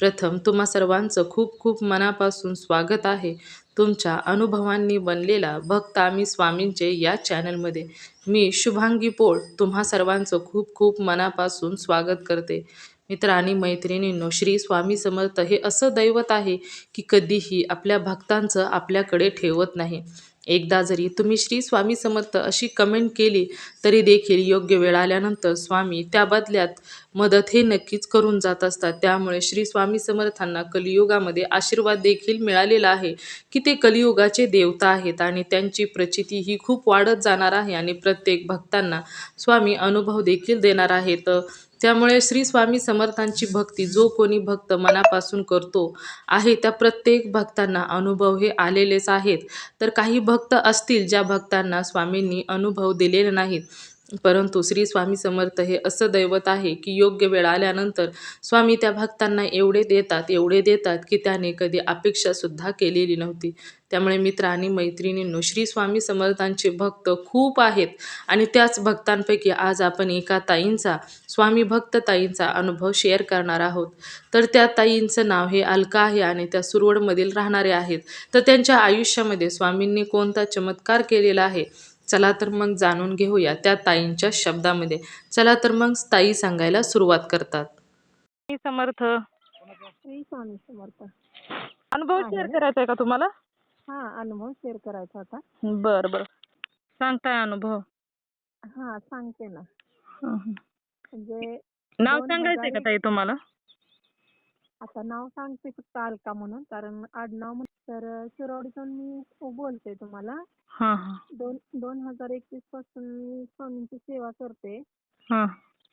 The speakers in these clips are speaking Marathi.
प्रथम तुम्हा सर्वांचं खूप खूप मनापासून स्वागत आहे. तुमच्या अनुभवांनी बनलेला भक्त आम्ही स्वामींचे या चॅनलमध्ये. मी शुभांगी पोळ तुम्हा सर्वांचं खूप खूप मनापासून स्वागत करते. मित्र आणि मैत्रिणींनो श्री स्वामी समर्थ हे असं दैवत आहे की कधीही आपल्या भक्तांचं आपल्याकडे ठेवत नाही. एकदा जरी तुम्ही श्री स्वामी समर्थ अशी कमेंट केली तरी देखील योग्य वेळ आल्यानंतर स्वामी त्या बदल्यात मदत हे नक्कीच करून जात असतात. त्यामुळे श्री स्वामी समर्थांना कलियुगामध्ये आशीर्वाद देखील मिळालेला आहे की ते कलियुगाचे देवता आहेत आणि त्यांची प्रचिती ही खूप वाढत जाणार आहे आणि प्रत्येक भक्तांना स्वामी अनुभव देखील देणार आहेत. त्यामुळे श्री स्वामी समर्थांची भक्ती जो कोणी भक्त मनापासून करतो आहे त्या प्रत्येक भक्तांना अनुभव हे आलेलेच आहेत. तर काही भक्त असतील ज्या भक्तांना स्वामींनी अनुभव दिलेले नाहीत परंतु श्री स्वामी समर्थ हे असं दैवत आहे की योग्य वेळ आल्यानंतर स्वामी त्या भक्तांना एवढे देतात एवढे देतात की त्याने कधी अपेक्षासुद्धा केलेली नव्हती. त्यामुळे मित्र आणि मैत्रिणींनो श्री स्वामी समर्थांचे भक्त खूप आहेत आणि त्याच भक्तांपैकी आज आपण एका ताईंचा स्वामी भक्त ताईंचा अनुभव शेअर करणार आहोत. तर त्या ताईंचं नाव हे अलका आहे आणि त्या सुरवडमधील राहणारे आहेत. तर त्यांच्या आयुष्यामध्ये स्वामींनी कोणता चमत्कार केलेला आहे? चला तर मग जाणून घेऊया त्या ताईंच्या शब्दामध्ये. चला तर मग ताई सांगायला सुरुवात करतात. मी समर्थ. श्री स्वामी समर्थ. अनुभव शेअर करायचा आहे का तुम्हाला? हा अनुभव शेअर करायचा होता. बर बर. सांगताय अनुभव. हा सांगते ना. हं. म्हणजे नाव दोन सांगायचंय का हजार ताई तुम्हाला? आता नाव सांगते फक्त अलका म्हणून कारण आडनाव म्हण- तर शिरोडीतून मी बोलते तुम्हाला. हा हा. दोन दोन हजार एकवीसपासून मी स्वामींची सेवा करते. हा.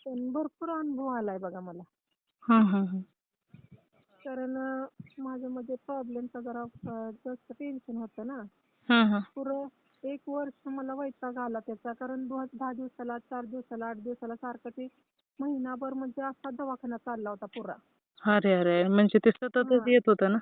पण भरपूर अनुभव आलाय बघा मला. हा हा हा. कारण अं, माझं म्हणजे प्रॉब्लेमचा जरा अं, जास्त टेन्शन होतं ना. हा हा. पुरं एक वर्ष मला वैताग आला त्याचा कारण दो- दहा दिवसाला चार दिवसाला आठ दिवसाला सारखं ते महिनाभर म्हणजे असा दवाखाना चालला होता पुरा. अरे अरे म्हणजे ते सततच हा. येत होतं ना?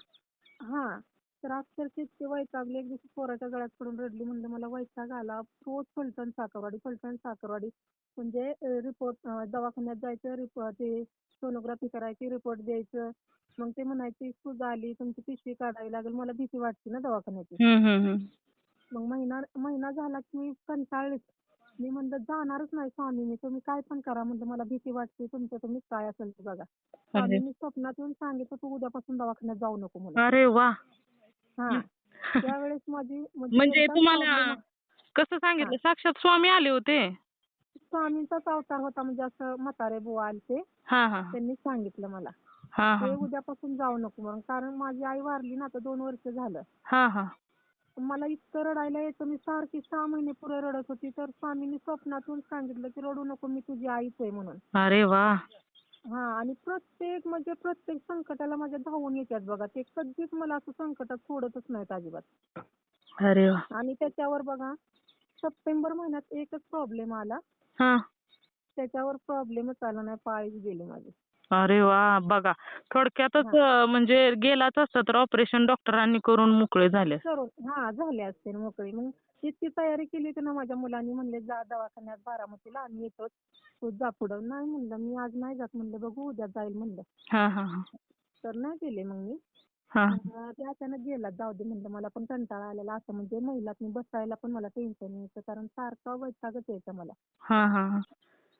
हा. तर अक्षरशः इतके वैतागले. एक दिवशी पोराच्या गळ्यात पडून रडली. म्हणलं मला वैताग आला. रोज फलटण साखरवाडी फलटण साखरवाडी. म्हणजे रिपोर्ट दवाखान्यात जायचं रिपोर्ट ते सोनोग्राफी करायची रिपोर्ट द्यायचं. मग ते म्हणायची सूज आली तुमची पिशवी काढावी लागेल. मला भीती वाटते ना दवाखान्याची. मग महिना महिना झाला की मी कंटाळलीच मी म्हणलं जाणारच नाही स्वामींनी तुम्ही काय पण करा म्हणलं मला भीती वाटते. तुमचं तुम्ही काय असेल ते बघा. स्वामींनी स्वप्नात येऊन सांगितलं तू उद्यापासून दवाखान्यात जाऊ नको म्हणून. अरे वा. हा. त्यावेळेस माझी म्हणजे एकदम तुम्हाला problem- कसं सांगितलं? साक्षात स्वामी आले होते? स्वामींचाच अवतार होता म्हणजे असं म्हातारे बुवा आलते. हा हा त्यांनी सांगितलं मला. हा ते हा उद्यापासून जाऊ नको म्हणून. कारण माझी आई वारली ना आता दोन वर्ष झालं. हा हा. मला इतकं रडायला यायचं. मी सारखी सहा महिने पुढे रडत होती. तर स्वामींनी स्वप्नातून सांगितलं की रडू नको मी तुझी आईच आहे म्हणून. अरे वा. हा आणि प्रत्येक म्हणजे प्रत्येक संकटाला माझ्या धावून येतात बघा. ते कधीच मला असं संकटात सोडतच नाहीत अजिबात. अरे वा. आणि त्याच्यावर बघा सप्टेंबर महिन्यात एकच प्रॉब्लेम आला. त्याच्यावर प्रॉब्लेमच आला नाही पाळीच गेली माझी. अरे वा बघा. थोडक्यातच अं, म्हणजे गेलाच असता तर ऑपरेशन डॉक्टरांनी करून मोकळे झाले करून हा झाले असते मोकळी. मग इतकी तयारी केली होती ना माझ्या मुलांनी म्हणले जा दवाखान्यात बारामतीला आम्ही येतो तू जा पुढं. नाही म्हणलं मी आज नाही जात. म्हणलं बघू उद्या जाईल म्हणलं. हा हा हा. तर नाही गेले मग मी. हा. मग ते अचानक गेला जाऊ दे म्हणलं मला पण कंटाळा आलेला असं म्हणजे महिलात बसायला पण मला टेन्शन यायचं कारण सारखं वैतागच यायचं मला. हा हा हा.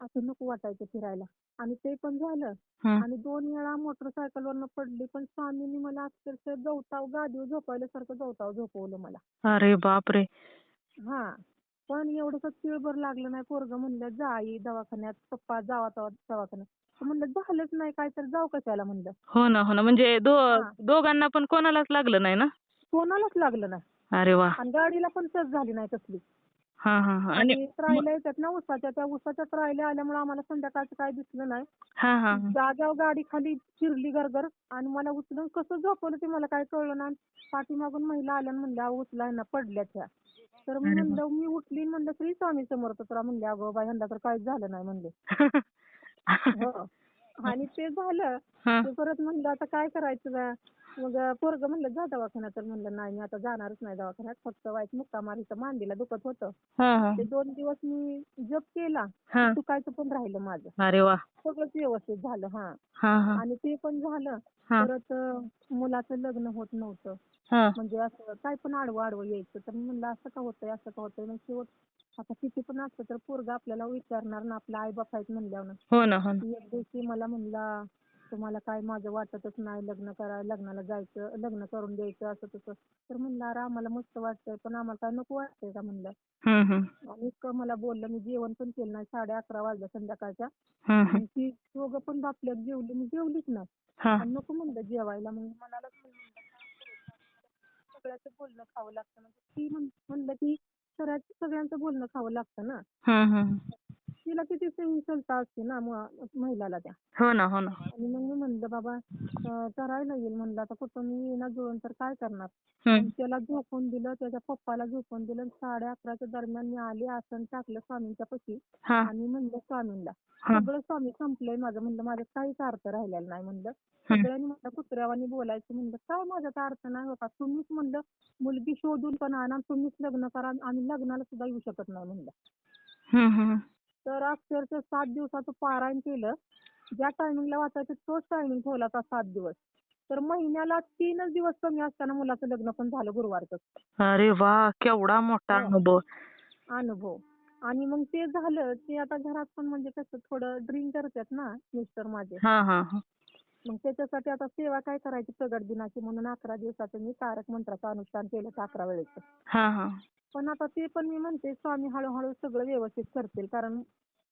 असं नको वाटायचं फिरायला. आणि ते पण झालं. आणि दोन वेळा मोटरसायकलवरनं पडली पण स्वामींनी मला अक्षरशः जवताव गादीवर झोपायल्यासारखं जवताव झोपवलं मला. अरे बापरे! हा. पण एवढंसं तिळभर लागलं नाही पोरगं म्हणलं जा आई दवाखान्यात पप्पा जावा दवाखान्यात. म्हणलं झालंच नाही काय तर जाऊ कशाला? म्हणलं. हो ना हो ना. म्हणजे. दोघांना पण कोणालाच लागलं नाही ना? कोणालाच लागलं नाही. अरे वा. आणि गाडीला पण टच झाली नाही कसली हा हा हा. आणि आणि ट्रायला येतात ना उसाच्या त्या उसाच्या ट्रायला आल्यामुळे आम्हाला संध्याकाळचं काय दिसलं नाही. हा हा हा. जाग्यावर गाडी खाली चिरली गरगर आणि मला उचलून कसं झोपवलं ते मला काय कळलं नाही. पाठीमागून महिला आल्या आणि म्हणल्या "अहो, उचलाय ना पडल्या त्या. तर मी म्हणलं मी उठली म्हणलं श्री स्वामी समर्थ तर म्हणले अगं बाई ह्यांना तर काहीच झालं नाही. म्हणले. हो. आणि ते झालं. ते परत म्हणलं आता काय करायचं बा? मग पोरग म्हणलं जा दवाखान्यात. तर म्हणलं नाही मी आता जाणारच नाही दवाखान्यात. फक्त वाईट मुक्का इथं मांडीला दुखत होतं. हा हा. ते दोन दिवस मी जप केला. दुखायचं पण राहिलं माझं. अरे वा. सगळंच व्यवस्थित झालं हा. हा हा. आणि ते पण झालं. हा. परत अं, मुलाचं लग्न होत नव्हतं. हा. म्हणजे असं काय पण आडवं आडवं यायचं. तर मी म्हणलं असं का होतंय असं का होतंय? मग शेवट आता किती पण असतं तर पोरगा आपल्याला विचारणार ना आपला आई बाप आहेत म्हणल्यावर हो ना हो ना. एक दिवशी मला म्हणला तुम्हाला काय माझं वाटतच नाही लग्न करा लग्नाला जायचं लग्न करून द्यायचं असं तसं. तर म्हणलं अरे आम्हाला मस्त वाटतंय पण आम्हाला काय नको वाटतंय का? म्हणलं. हम्म हम्म. आणि इतकं मला बोललं मी जेवण पण केलं नाही साडे अकरा वाजल्या संध्याकाळच्या. हम्म हम्म. आणि ती दोघं पण बापल्यात जेवली मी जेवलीच नाही. हा. आणि नको म्हणलं जेवायला मग मनालाच मी म्हणलं काय करू? सगळ्याचं बोलणं खावं लागतं. म्हणजे ती म्हण- म्हणलं की सगळ्या सगळ्यांचं बोलणं खावं लागतं ना हम्म हम्म. तिला किती सहनशीलता असते ना म- महिलाला त्या हो ना हो ना आणि मग मी म्हणलं बाबा अं, करायला येईल म्हणलं आता कुठं मी येणार जुळून तर काय करणार हम्म. त्याला झोपून दिलं त्याच्या पप्पाला झोपून दिलं साडे अकराच्या दरम्यान मी आले आसन टाकलं स्वामींच्या पशी हा आणि म्हणलं स्वामींना हा. सगळं स्वामी संपलंय माझं म्हणलं माझं काहीच अर्थ राहिलेला नाही म्हणलं. सगळ्यांनी म्हणलं कुत्र्यावानी बोलायचं म्हणलं काय माझ्यात अर्थ नाही होता. तुम्हीच म्हणलं मुलगी शोधून पण आणा तुम्हीच लग्न करा आम्ही लग्नाला सुद्धा येऊ शकत नाही म्हणलं. तर अक्षरशः सात दिवसाचं पारायण केलं. ज्या टायमिंगला वाचायचं तोच टायमिंग ठेवला होता सात दिवस. तर महिन्याला तीनच दिवस कमी असताना मुलाचं लग्न पण झालं गुरुवारचं. अरे वा! केवढा मोठा हो. अनुभव. अनुभव. आणि मग ते झालं ते आता घरात पण म्हणजे कसं थोडं ड्रिंक करतात ना मिस्टर माझे. मग त्याच्यासाठी आता सेवा काय करायची? प्रगट दिनाची म्हणून अकरा दिवसाचं मी तारक मंत्राचं अनुष्ठान केलं अकरा वेळेचं. हा हा. पण आता ते पण मी म्हणते स्वामी हळूहळू सगळं व्यवस्थित करतील. कारण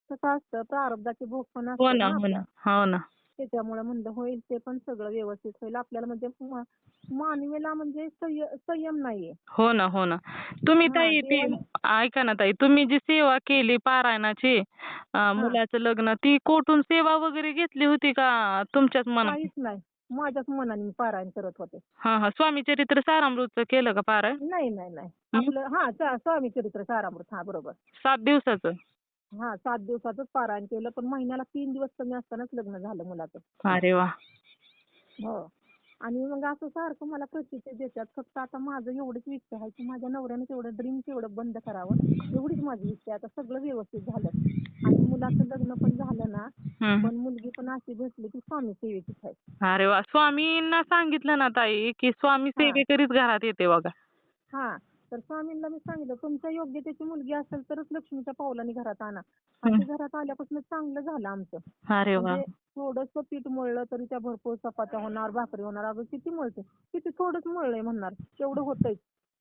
कसं असतं प्रारब्धाचे भोग पण हो असतात ना हो. ना. हो ना. त्याच्यामुळे म्हणलं होईल ते पण सगळं व्यवस्थित होईल. आपल्याला म्हणजे मानवीला म्हणजे संय- संयम नाहीये. हो ना हो ना. तुम्ही ताई ती ऐका ना ताई तुम्ही जी सेवा केली पारायणाची अं, मुलाचं लग्न ती कोठून सेवा वगैरे घेतली होती का तुमच्याच मनात? काहीच नाही. माझ्याच मनाने मी पारायण करत होते. हा हा. स्वामी चरित्र सारामृतचं केलं का पारायण? नाही नाही नाही. हं? आपलं हा स्वामी चरित्र सारामृत. हा बरोबर. सात दिवसाचं? हा सात दिवसाचंच पारायण केलं पण महिन्याला तीन दिवस कमी असतानाच लग्न झालं मुलाचं. अरे वा. हो. आणि मग असं सारखं मला प्रचिती देतात फक्त आता माझं एवढीच इच्छा आहे की माझ्या नवऱ्याने तेवढं ड्रिंक तेवढं बंद करावं एवढीच माझी इच्छा आहे. आता सगळं व्यवस्थित झालं. आणि मुलाचं लग्न पण झालं ना. पण मुलगी पण अशी भेटली की स्वामी सेवेचीच आहे. अरे वा. स्वामींना सांगितलं ना ताई की स्वामी. सेवेकरीच घरात येते बघा. हा. तर स्वामींना मी सांगितलं तुमच्या योग्यतेची मुलगी असेल तरच लक्ष्मीच्या पावलाने घरात आणा. आणि घरात आल्यापासून चांगलं झालं आमचं. अरे वा. म्हणजे थोडंसं पीठ मळलं तरी त्या भरपूर चपात्या होणार भाकरी होणार. अगं किती मळते किती थोडंच मळलंय म्हणणार. तेवढं होतंय.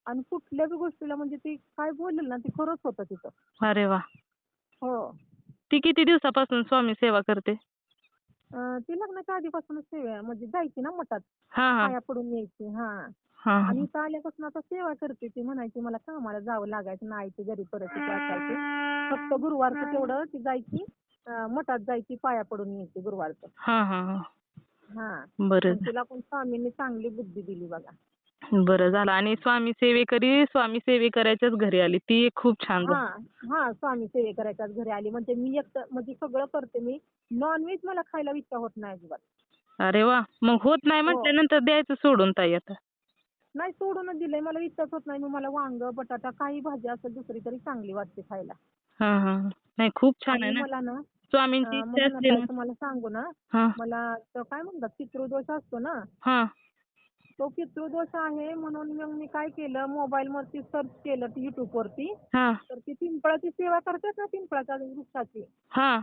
आणि कुठल्या बी गोष्टीला म्हणजे ती काय बोलेल ना ती खरंच होतं तिथं. अरे वा. हो. ती किती दिवसापासून स्वामी सेवा करते? अं, ती लग्नाच्या आधीपासूनच सेवा म्हणजे जायची ना मठात. हा हा. पाया पडून यायची हा. हा हा. आणि इथं आल्यापासून आता सेवा करते. ती म्हणायची मला कामाला जावं लागायचं. नाही आईची घरी परिस्थिती असायची. फक्त गुरुवारचं तेवढं ती जायची अं, मठात जायची पाया पडून यायची गुरुवारचं. हा हा हा. हा. बरं. तिला पण स्वामींनी चांगली बुद्धी दिली बघा. बरं झालं. आणि स्वामी सेवेकरी स्वामी सेवेकऱ्याच्याच घरी आली. ती एक खूप छान हा. हा स्वामी सेवे करायच्याच घरी आली. म्हणजे मी एक म्हणजे सगळं करते मी. नॉनव्हेज मला खायला इच्छा होत नाही अजिबात. अरे वा! मग होत नाही म्हटल्यानंतर द्यायचं सोडून ताई आता. नाही सोडूनच दिलंय. मला इच्छाच होत नाही. मला वांग बटाटा काही भाजी असेल दुसरी तरी चांगली वाटते खायला. हा हा नाही खूप छान आहे मला ना स्वामींची इच्छा ना. तुम्हाला सांगू ना. हा. मला काय म्हणतात पितृदोष असतो ना. हा. तो पितृदोष आहे म्हणून मग मी काय केलं मोबाईल वरती सर्च केलं युट्यूब वरती. हा. तर ती पिंपळाची सेवा करतात ना पिंपळाच्या वृक्षाची. हा.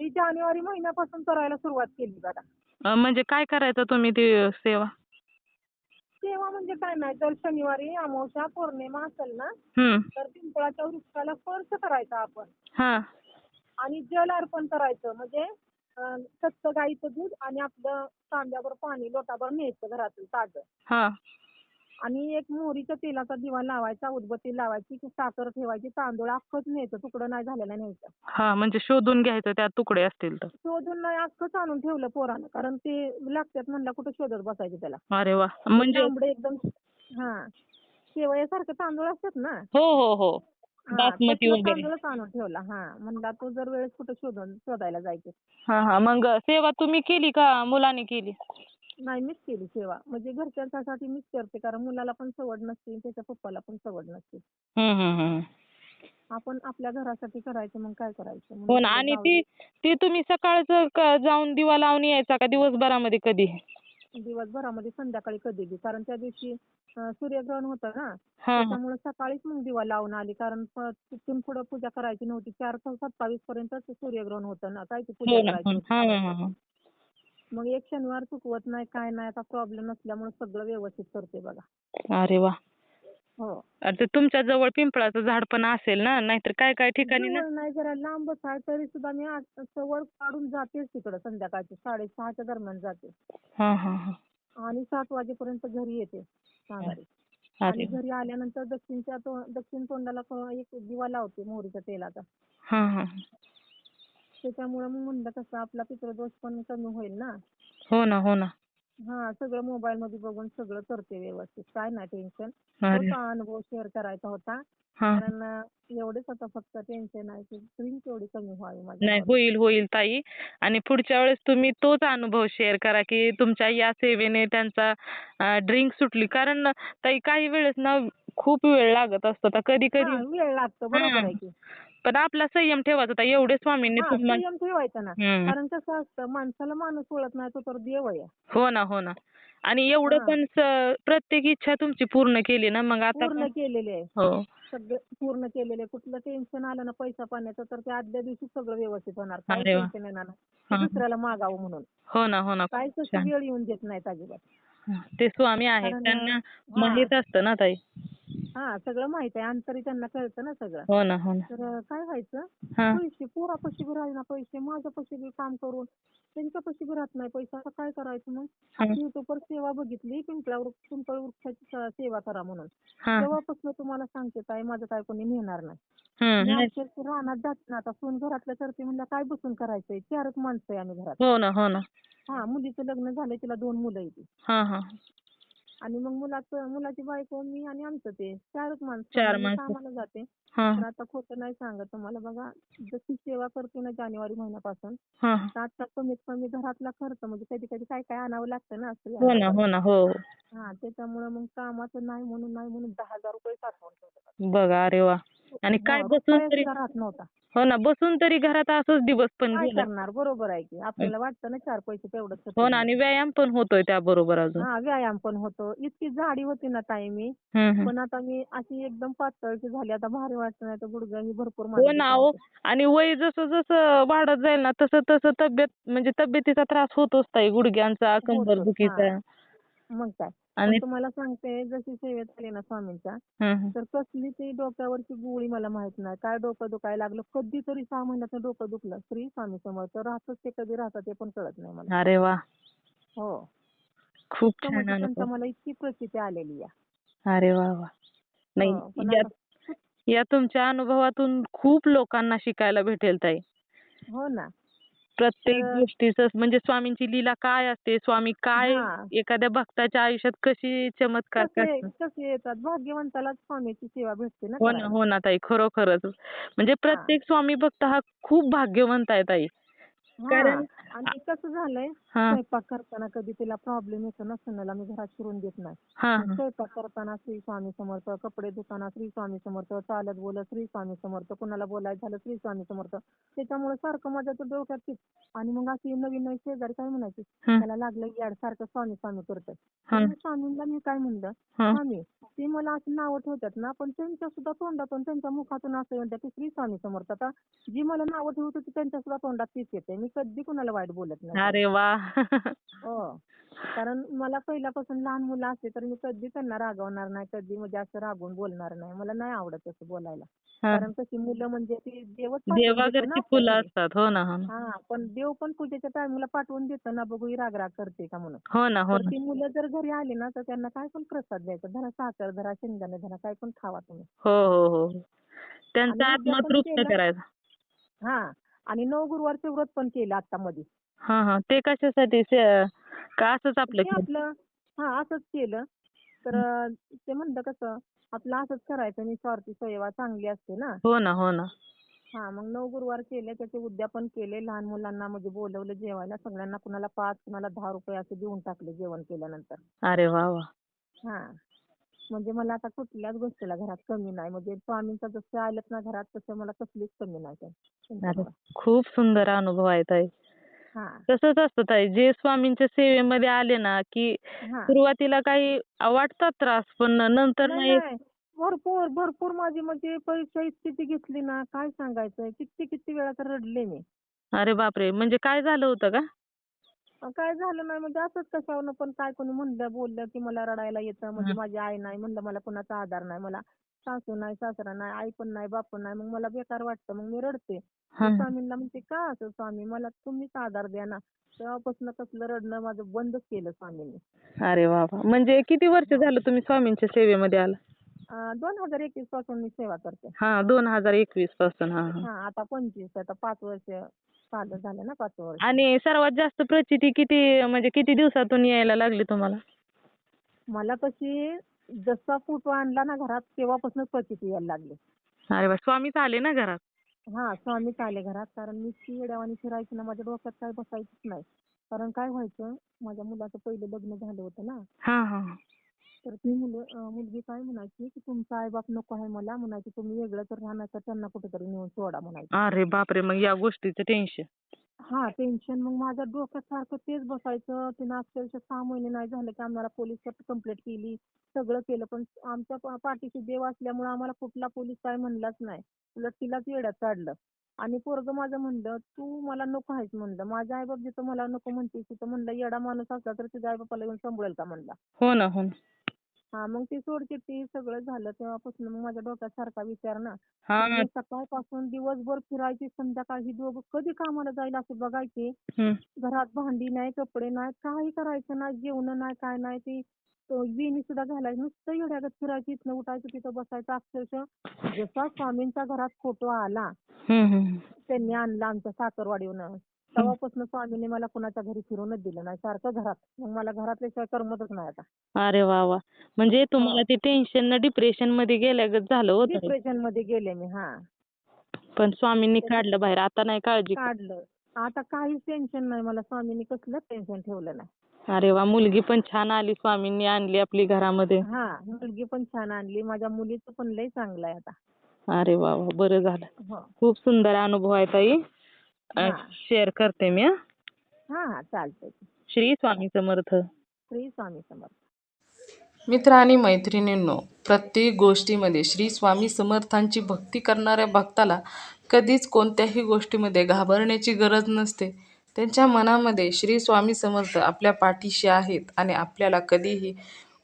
ती जानेवारी महिन्यापासून करायला सुरुवात केली बघा. अं, म्हणजे काय करायचं तुम्ही ती सेवा? सेवा म्हणजे काय नाही जर शनिवारी अमावस्या पौर्णिमा असेल ना हम्म. तर पिंपळाच्या वृक्षाला स्पर्श करायचा आपण. हा. आणि जल अर्पण करायचं म्हणजे कच्चं गाईचं दूध आणि आपलं तांब्यावर पाणी लोटाभर न्यायचं घरातून ताजं. हा. आणि एक मोहरीच्या तेलाचा दिवा लावायचा उदबत्ती लावायची की साखर ठेवायची तांदूळ अख्खच न्यायचं तुकडं नाही झालेलं न्यायचं. हा म्हणजे शोधून घ्यायचं त्यात तुकडे असतील तर. शोधून नाही अख्खच आणून ठेवलं पोरानं कारण ते लागतात म्हणलं कुठं शोधत बसायचे त्याला. अरे वा म्हणजे तांबडे एकदम हा. शेवयासारखे तांदूळ असतात ना? हो हो हो हा, बासमती वगैरे. ठेवला हा. म्हणला तो जर वेळेस कुठं शोधून शोधायला जायचे हा हा. मग सेवा तुम्ही केली का? मुलाने केली? नाही मीच केली सेवा. म्हणजे घरच्यांसाठी मीच करते कारण मुलाला पण सवड नसते त्याच्या पप्पाला पण सवड नसते. आपण आपल्या घरासाठी करायचं मग काय करायचं? हो ना. आणि ती ती तुम्ही सकाळचं जाऊन दिवा लावून यायचा का? दिवसभरामध्ये कधी. दिवसभरामध्ये संध्याकाळी कधी बी. कारण त्या दिवशी सूर्यग्रहण होतं ना हा. त्याच्यामुळे सकाळीच मग दिवा लावून आली. कारण तिथून पुढे पूजा करायची नव्हती. चार ते सत्तावीस पर्यंत सूर्यग्रहण होतं ना. काय ती हो पूजा ना करायची हो. हा, हा, हा. मग एक शनिवार चुकवत नाही काय नाही. आता प्रॉब्लेम नसल्यामुळे सगळं व्यवस्थित करते बघा. अरे वा. हो. अरे ते तुमच्या जवळ पिंपळाचं झाड पण असेल ना नाहीतर काय काय ठिकाणी जवळ नाही जरा लांबच आहे तरी सुद्धा मी सवड काढून जातेच तिकडं संध्याकाळची. साडेसहाच्या दरम्यान जाते. हा हा हा. आणि सात वाजेपर्यंत घरी येते. आणि घरी आल्यानंतर दक्षिण तोंडाला एक दिवा लावते मोहरीच्या तेलाचा. हा हा त्याच्यामुळे मग म्हणलं कसं आपला पितृदोष पण कमी होईल ना. हो सगळं मोबाईल मध्ये बघून सगळं करते व्यवस्थित. काय नाही टेन्शन तोच अनुभव शेअर करायचा होता. हा. कारण एवढेच आता फक्त टेन्शन आहे की स्क्रीन तेवढी कमी व्हावी नाही होईल होईल ताई. आणि पुढच्या वेळेस तुम्ही तोच अनुभव शेअर करा की तुमच्या या सेवेने त्यांचा ड्रिंक सुटली. कारण ताई काही वेळेस ना खूप वेळ लागत असतो. आता कधी हा, कधी वेळ लागतो. बरोबर आहे की. पण आपला संयम ठेवायचा ताई एवढे स्वामींनी हा, तुम्हाला संयम ठेवायचा ना. हम्म. कारण कसं असतं माणसाला माणूस ओळख नाही तो तर देव आहे. हो ना हो ना. आणि एवढं. पण स- प्रत्येक इच्छा तुमची पूर्ण केली ना मग आता पूर्ण पण- केलेले आहे. हो. सगळं पूर्ण केलेले कुठलं टेन्शन आलं ना पैसा पाण्याचं तर ते आदल्या दिवशी सगळं व्यवस्थित होणार. काही अरे वा. टेन्शन येणार नाही. हा. दुसऱ्याला मागावं म्हणून. हो ना हो ना. काही खूप छान. वेळ येऊन देत नाहीत अजिबात. ते स्वामी आहेत कारण- त्यांना हा. माहीत असतं ना ताई. हा सगळं माहीत आहे. अंतरी त्यांना कळतं ना सगळं. हो ना हो ना. तर काय व्हायचं? हा. पैसे पोरापाशी बी राहिले ना पैसे माझ्यापाशी बी काम करून. त्यांच्यापाशी बी राहत नाही पैसा. आता काय करायचं मग? हा. युट्यूबवर सेवा बघितली. पिंपळावर पिंपळ वृक्षाची स- सेवा करा म्हणून. हा. तेव्हापासून तुम्हाला सांगते ताई माझं काय कोणी नेणार नाही. मी. अक्षरशः रानात जाते ना आता सून घरातल्या करते म्हणलं काय बसून करायचंय? चारच माणसं आहे आम्ही घरात. हो ना हो ना. हा मुलीचं लग्न झालंय तिला दोन मुलं आहेत. हा हा. आणि मग मुलाचं मुलाची बायको मी आणि आमचं ते चारच माणसं चार मी माणसं. कामाला जाते हा तर आता खोटं नाही सांगत तुम्हाला बघा जशी सेवा करते ना जानेवारी महिन्यापासून हा तर आता कमीत कमी घरातला खर्च म्हणजे कधी कधी काय काय आणावं लागतं ना हो स्त्रियांना. ना हो ना हो हा त्याच्यामुळे मग कामाचं नाही म्हणून नाही म्हणून दहा हजार रुपये साठवून ठेवले. बघा अरे वा आणि काय हा, बसून तरी राहत नव्हता. हो ना बसून तरी घरात असंच दिवस पण काय गेला. करणार? बरोबर आहे की. आपल्याला वाटतं ना चार पैसे तेवढंच हो ना आणि व्यायाम पण होतोय त्याबरोबर अजून. हा व्यायाम पण होतो. इतकी जाडी होती ना ताई मी हम्म, हम्म. पण आता मी अशी एकदम पातळची झाली. आता भारी वाटत नाही तर गुडघा ही भरपूर हो ना होते. आणि वय जसं जसं वाढत जाईल ना तसं तसं तब्येत म्हणजे तब्येतीचा त्रास होतोच ताई. गुडघ्यांचा कंबर दुखीचा मग काय? आणि तुम्हाला सांगते जशी सेवेत आली ना स्वामींच्या. तर कसली ती डोक्यावरची गोळी मला माहीत नाही. काय डोकं दुखायला लागलं कधीतरी सहा महिन्यात डोकं दुखलं श्री स्वामी समर्थ राहतच ते कधी राहतं ते पण कळत नाही मला. अरे वा. हो. खूप छान त्यांचा मला इतकी प्रचिती आलेली आहे. अरे वा वा. हो, नाही आता- या तुमच्या अनुभवातून खूप लोकांना शिकायला भेटेल ताई. हो ना. प्रत्येक गोष्टीचं म्हणजे स्वामींची लीला काय असते? स्वामी काय. एखाद्या भक्ताच्या आयुष्यात कशी चमत्कार कसे येतात? भाग्यवंतालाच स्वामीची सेवा भेटते ना हो ना. हो ना ताई खरोखरच. म्हणजे प्रत्येक स्वामी भक्त हा खूप भाग्यवंत आहे ताई. कारण- आणि कसं झालंय? स्वयंपाक करताना कधी तिला प्रॉब्लेम येतो ना सुनेला मी घरात शिरून देत नाही. स्वयंपाक करताना श्री स्वामी समर्थ कपडे धुताना श्री स्वामी समर्थ चालत बोलत श्री स्वामी समर्थ कुणाला बोलायचं झालं श्री स्वामी समर्थ. त्याच्यामुळे सारखं माझ्या तर डोक्यात तेच. आणि मग अशी नवीन नवीन शेजारी काय म्हणायची. त्याला लागलं याड सारखं स्वामी स्वामी मी स्वामींना मी काय म्हणलं. स्वामी ते मला असं नावं ठेवतात ना पण त्यांच्या सुद्धा तोंडातून त्यांच्या मुखातून असं म्हणतात की श्री स्वामी समर्थ. आता जी मला नावं ठेवत होती त्यांच्या सुद्धा तोंडात तीच येते. मी कधी कुणाला वाईट बोलत नाही. अरे वा. हो. कारण मला पहिल्यापासून लहान मुलं असते तर मी कधी त्यांना रागवणार नाही कधी म्हणजे असं रागवून बोलणार नाही. मला नाही आवडत तसं बोलायला. हा. कारण तशी मुलं म्हणजे ती देवच पाठवून देतो देवाघरची ना फुलं. असतात. हो ना हो ना. हा पण देव पण पूजेच्या टायमिंगला पाठवून देतो ना बघू ही राग राग करते का म्हणून. हो ना हो तर ना. ती मुलं जर घरी आली ना तर त्यांना काय पण प्रसाद द्यायचा. धरा साखर धरा शेंगदाणे धरा काय पण खावा तुम्ही. हो हो हो. त्यांचा आणि उद्या पण तृप्त केलं. करायचा. हा आणि नऊ गुरुवारचे व्रत पण केलं आता मध्ये हा हा. ते कशासाठी? का असंच आपलं ते केलं? आपलं हा असंच केलं. तर ते म्हणलं कसं आपलं असंच करायचं निस्वार्थी सेवा चांगली असते ना. हो ना हो ना. हा मग नऊ गुरुवार केले त्याचे उद्यापन केले. लहान मुलांना म्हणजे बोलवलं जेवायला. सगळ्यांना कुणाला पाच कुणाला दहा रुपये असे देऊन टाकले जेवण केल्यानंतर. अरे वा वा. हा. म्हणजे मला आता कुठल्याच गोष्टीला घरात कमी नाही. म्हणजे स्वामींचं जसं आलं ना घरात तसं मला कसलीच कमी नाही. अरे. खूप सुंदर अनुभव आहे ताई. तसंच असतं ताई. जे स्वामींच्या सेवेमध्ये आले ना की सुरुवातीला काही वाटतात त्रास पण नंतर नाही. भरपूर भरपूर माझी म्हणजे परीक्षा स्थिती घेतली ना काय सांगायचं किती किती वेळा तर रडले मी. अरे बापरे! म्हणजे काय झालं होतं का? काय झालं नाही म्हणजे असंच कशावरनं पण काय कोणी म्हणलं बोललं की मला रडायला येतं म्हणजे. माझी आई नाही म्हणलं मला कुणाचा आधार नाही मला सासू नाही सासरा नाही आई पण नाही बाप पण नाही मग मला बेकार वाटतं मग मी रडते. स्वामींना म्हणते का असं स्वामी? मला तुम्हीच आधार द्या ना. तेव्हापासून कसलं रडणं माझं बंदच केलं स्वामींनी. अरे वा वा. म्हणजे किती वर्ष झालं तुम्ही स्वामींच्या सेवेमध्ये आला? अं, दोन हजार एकवीसपासून मी सेवा करते. हा दोन हजार एकवीसपासून हा हा. हा आता पंचवीस आता पाच वर्ष चालू झालं ना पाच वर्ष. आणि सर्वात जास्त प्रचिती किती म्हणजे किती दिवसातून यायला लागली तुम्हाला? मला तशी जसा फोटो आणला ना घरात तेव्हापासूनच प्रचिती यायला लागली. अरे वा स्वामीच आले ना घरात? हा स्वामीच आले घरात. कारण मी ती येड्यावानी फिरायची ना माझ्या डोक्यात काय बसायचंच नाही. कारण काय व्हायचं माझ्या मुलाचं पहिलं लग्न झालं होतं ना. हा हा तर ती मुलं अं, मुलगी काय म्हणायची की तुमचा आई बाप नको आहे मला. म्हणायची तुम्ही वेगळं तर राहणार तर त्यांना कुठेतरी नेऊन सोडा म्हणायची. अरे बापरे मग या गोष्टीचं टेन्शन हा टेन्शन मग माझ्या डोक्यात सारखं तेच बसायचं. तिने अक्षरशः सहा महिने नाही झाले की आम्हाला पोलीस कंप्लेंट केली. सगळं केलं. पण आमच्या पा- पाठीशी देव असल्यामुळे आम्हाला कुठला पोलीस काय म्हणलाच नाही. उलट तिलाच येड्यात काढलं आणि पोरग माझं म्हणलं तू मला नको आहेस म्हणलं. माझ्या आईबाप जिथं मला नको म्हणते तिथं म्हणलं येडा माणूस असला तर तुझ्या आईबापाला येऊन सांभाळेल का म्हणला? हो ना हो ना. हा मग ती सोडचिठ्ठी सगळं झालं तेव्हापासून मग माझ्या डोक्यात सारखा विचार ना हा मी सकाळपासून दिवसभर फिरायची संध्याकाळी ही दोघं कधी कामाला जाईल असे बघायचे. घरात भांडी नाही कपडे नाही काही करायचं नाही जेवण नाही काय नाही ती वेणी सुद्धा घालायची नुसतं येड्यागत फिरायची इथनं उठायचं तिथं बसायचं अक्षरशः जसा स्वामींचा घरात फोटो आला. त्यांनी आणला आमच्या साखरवाडीहून तेव्हापासून स्वामींनी मला कुणाच्या घरी फिरूनच दिलं नाही. सारखं घरात. मग मला घरातल्याशिवाय करमतच नाही आता. अरे वा वा. म्हणजे तुम्हाला ते टेन्शन न डिप्रेशनमध्ये गेल्यागत झालं होतं. डिप्रेशनमध्ये गेले मी हा. पण स्वामींनी काढलं बाहेर. आता नाही काळजी काढलं. आता काहीच टेन्शन नाही मला. स्वामींनी कसलं टेन्शन ठेवलं नाही. अरे वा मुलगी पण छान आली स्वामींनी आणली आपली घरामध्ये. हा मुलगी पण छान आणली. माझ्या मुलीचं पण लय चांगलं आहे आता. अरे वा वा. बरं झालं. हो. खूप सुंदर अनुभव आहे ताई. हा. शेअर करते मी हं. हा हा चालतंय. श्री स्वामी समर्थ. श्री स्वामी समर्थ. मित्र आणि मैत्रिणींनो प्रत्येक गोष्टीमध्ये श्री स्वामी समर्थांची भक्ती करणाऱ्या भक्ताला कधीच कोणत्याही गोष्टीमध्ये घाबरण्याची गरज नसते. त्यांच्या मनामध्ये श्री स्वामी समर्थ आपल्या पाठीशी आहेत आणि आपल्याला कधीही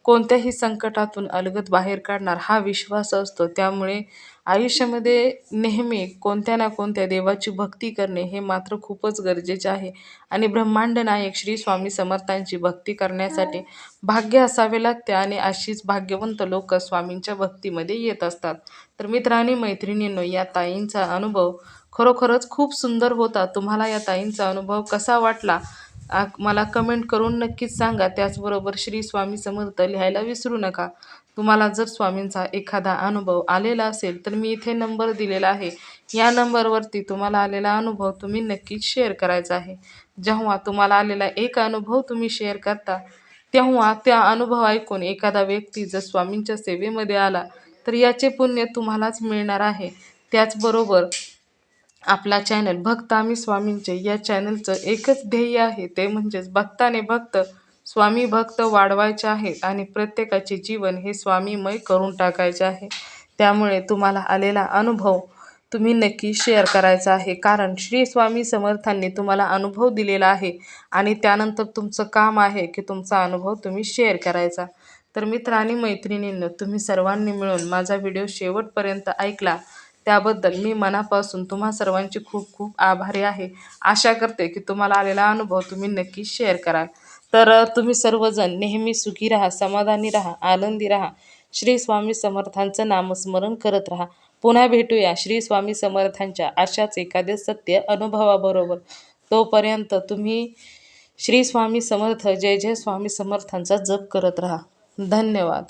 कोणत्याही संकटातून अलगद बाहेर काढणार हा विश्वास असतो. त्यामुळे आयुष्यामध्ये नेहमी कोणत्या ना कोणत्या देवाची भक्ती करणे हे मात्र खूपच गरजेचे आहे. आणि ब्रह्मांड नायक श्री स्वामी समर्थांची भक्ती करण्यासाठी भाग्य असावे लागते आणि अशीच भाग्यवंत लोक स्वामींच्या भक्तीमध्ये येत असतात. तर मित्रांनी मैत्रिणींनो या ताईंचा अनुभव खरोखरच खूप सुंदर होता. तुम्हाला या ताईंचा अनुभव कसा वाटला? आ- मला कमेंट करून नक्कीच सांगा. त्याचबरोबर श्री स्वामी समर्थ लिहायला विसरू नका. तुम्हाला जर स्वामींचा एखादा अनुभव आलेला असेल तर मी इथे नंबर दिलेला आहे. या नंबरवरती तुम्हाला आलेला अनुभव तुम्ही नक्कीच शेअर करायचा आहे. जेव्हा तुम्हाला आलेला एक अनुभव तुम्ही शेअर करता तेव्हा त्या अनुभव ऐकून एखादा व्यक्ती जर स्वामींच्या सेवेमध्ये आला तर याचे पुण्य तुम्हालाच मिळणार आहे. त्याचबरोबर आपला चॅनल भक्त आम्ही स्वामींचे. या चॅनलचं एकच ध्येय आहे ते म्हणजेच भक्ताने भक्त स्वामी भक्त वाढवायचे आहेत आणि प्रत्येकाचे जीवन हे स्वामीमय करून टाकायचे आहे. त्यामुळे तुम्हाला आलेला अनुभव तुम्ही नक्की शेअर करायचा आहे. कारण श्री स्वामी समर्थांनी तुम्हाला अनुभव दिलेला आहे आणि त्यानंतर तुमचं काम आहे की तुमचा अनुभव तुम्ही शेअर करायचा. तर मित्र आणि मैत्रिणींनो तुम्ही सर्वांनी मिळून माझा व्हिडिओ शेवटपर्यंत ऐकला. त्याबद्दल मी मनापासून तुम्हा सर्वांची खूप खूप आभारी आहे. आशा करते की तुम्हाला आलेला अनुभव तुम्ही नक्की शेअर कराल. तर तुम्ही सर्वजण नेहमी सुखी राहा समाधानी राहा आनंदी राहा. श्री स्वामी समर्थांचं नामस्मरण करत राहा. पुन्हा भेटूया श्री स्वामी समर्थांच्या अशाच एखाद्या सत्य अनुभवाबरोबर. तोपर्यंत तुम्ही श्री स्वामी समर्थ जय जय स्वामी समर्थांचा जप करत राहा. धन्यवाद.